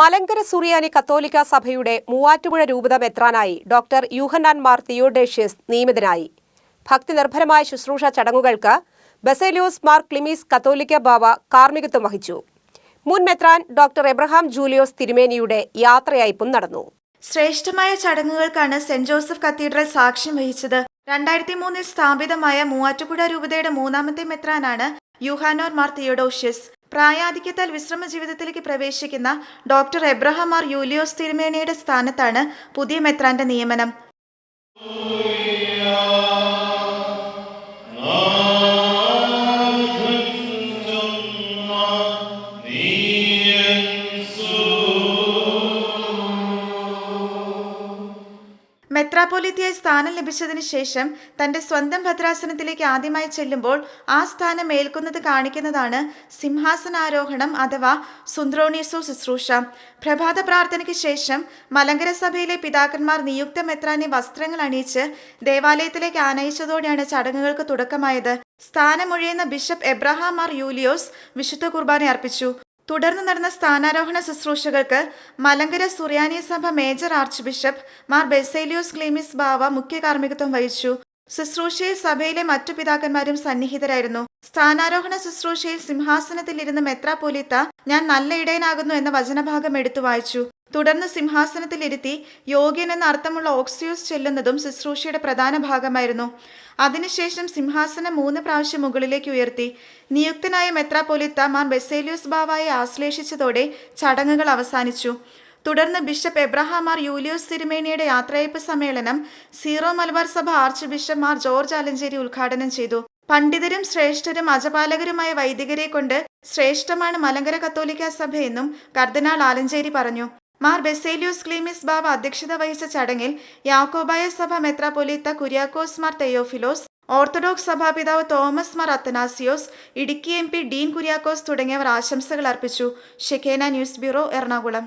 മലങ്കര സുറിയാനി കത്തോലിക്ക സഭയുടെ മൂവാറ്റുപുഴ രൂപത മെത്രാനായി ഡോക്ടർ യൂഹന്നാൻ മാർ തിയോഡേഷ്യസ് നിയമിതനായി. ഭക്തി നിർഭരമായ ശുശ്രൂഷ ചടങ്ങുകൾക്ക് ബസേലിയോസ് മാർ ക്ലിമീസ് കത്തോലിക്ക ബാവ കാർമ്മികത്വം വഹിച്ചു. മുൻ മെത്രാൻ ഡോക്ടർ എബ്രഹാം ജൂലിയോസ് തിരുമേനിയുടെ യാത്രയയപ്പും നടന്നു. ശ്രേഷ്ഠമായ ചടങ്ങുകൾക്കാണ് സെന്റ് ജോസഫ് കത്തീഡ്രൽ സാക്ഷ്യം വഹിച്ചത്. രണ്ടായിരത്തി മൂന്നിൽ സ്ഥാപിതമായ മൂവാറ്റുപുഴ രൂപതയുടെ മൂന്നാമത്തെ മെത്രാനാണ് യുഹാനോർ മാർ തിയോഡോഷ്യസ്. പ്രായാധിക്യത്താൽ വിശ്രമ ജീവിതത്തിലേക്ക് പ്രവേശിക്കുന്ന ഡോക്ടർ എബ്രഹാം ആർ യൂലിയോസ് തിരുമേനയുടെ സ്ഥാനത്താണ് പുതിയ മെത്രാന്റെ നിയമനം. മെത്രാപ്പൊലിത്തിയായി സ്ഥാനം ലഭിച്ചതിന് ശേഷം തന്റെ സ്വന്തം ഭദ്രാസനത്തിലേക്ക് ആദ്യമായി ചെല്ലുമ്പോൾ ആ സ്ഥാനം ഏൽക്കുന്നത് കാണിക്കുന്നതാണ് സിംഹാസനാരോഹണം അഥവാ സുന്ദ്രോണീസു ശുശ്രൂഷ. പ്രഭാത പ്രാർത്ഥനയ്ക്ക് ശേഷം മലങ്കര സഭയിലെ പിതാക്കന്മാർ നിയുക്ത മെത്രാനെ വസ്ത്രങ്ങൾ അണിയിച്ച് ദേവാലയത്തിലേക്ക് ആനയിച്ചതോടെയാണ് ചടങ്ങുകൾക്ക് തുടക്കമായത്. സ്ഥാനമൊഴിയുന്ന ബിഷപ്പ് എബ്രഹാം മാർ യൂലിയോസ് വിശുദ്ധ കുർബാന അർപ്പിച്ചു തുടർന്ന് നടന്ന സ്ഥാനാരോഹണ ശുശ്രൂഷകൾക്ക് മലങ്കര സുറിയാനി സഭ major archbishop Mar Baselios Cleemis Bava മുഖ്യ കാർമ്മികത്വം വഹിച്ചു. ശുശ്രൂഷയിൽ സഭയിലെ മറ്റു പിതാക്കന്മാരും സന്നിഹിതരായിരുന്നു. സ്ഥാനാരോഹണ ശുശ്രൂഷയിൽ സിംഹാസനത്തിലിരുന്ന് മെത്രാപൊലിത്ത ഞാൻ നല്ല ഇടയനാകുന്നു എന്ന വചനഭാഗം എടുത്തു വായിച്ചു. തുടർന്ന് സിംഹാസനത്തിലിരുത്തി യോഗ്യൻ എന്ന അർത്ഥമുള്ള ഓക്സിയോസ് ചെല്ലുന്നതും ശുശ്രൂഷയുടെ പ്രധാന ഭാഗമായിരുന്നു. അതിനുശേഷം സിംഹാസനം മൂന്ന് പ്രാവശ്യം മുകളിലേക്ക് ഉയർത്തി. നിയുക്തനായ മെത്രാപ്പൊലിത്ത മാർ ബെസേലിയോസ് ബാവായെ ആശ്ലേഷിച്ചതോടെ ചടങ്ങുകൾ അവസാനിച്ചു. തുടർന്ന് ബിഷപ്പ് എബ്രഹാം മാർ യൂലിയോസ് തിരുമേനിയുടെ യാത്രയപ്പ് സമ്മേളനം സീറോ മലബാർ സഭ ആർച്ച് ബിഷപ്പ് മാർ ജോർജ് ആലഞ്ചേരി ഉദ്ഘാടനം ചെയ്തു. പണ്ഡിതരും ശ്രേഷ്ഠരും അജപാലകരുമായ വൈദികരെ കൊണ്ട് ശ്രേഷ്ഠമാണ് മലങ്കര കത്തോലിക്ക സഭയെന്നും കർദിനാൾ ആലഞ്ചേരി പറഞ്ഞു. മാർ ബെസേലിയോസ് ക്ലീമിസ് ബാബ അധ്യക്ഷത വഹിച്ച ചടങ്ങിൽ യാക്കോബായ സഭ മെത്രാപൊലീത്ത കുര്യാക്കോസ് മാർ തെയോഫിലോസ് ഓർത്തഡോക്സ് സഭാപിതാവ് തോമസ് മാർ അത്തനാസിയോസ് ഇടുക്കി എം ഡീൻ കുര്യാക്കോസ് തുടങ്ങിയവർ ആശംസകൾ അർപ്പിച്ചു. Shekinah news bureau Ernakulam.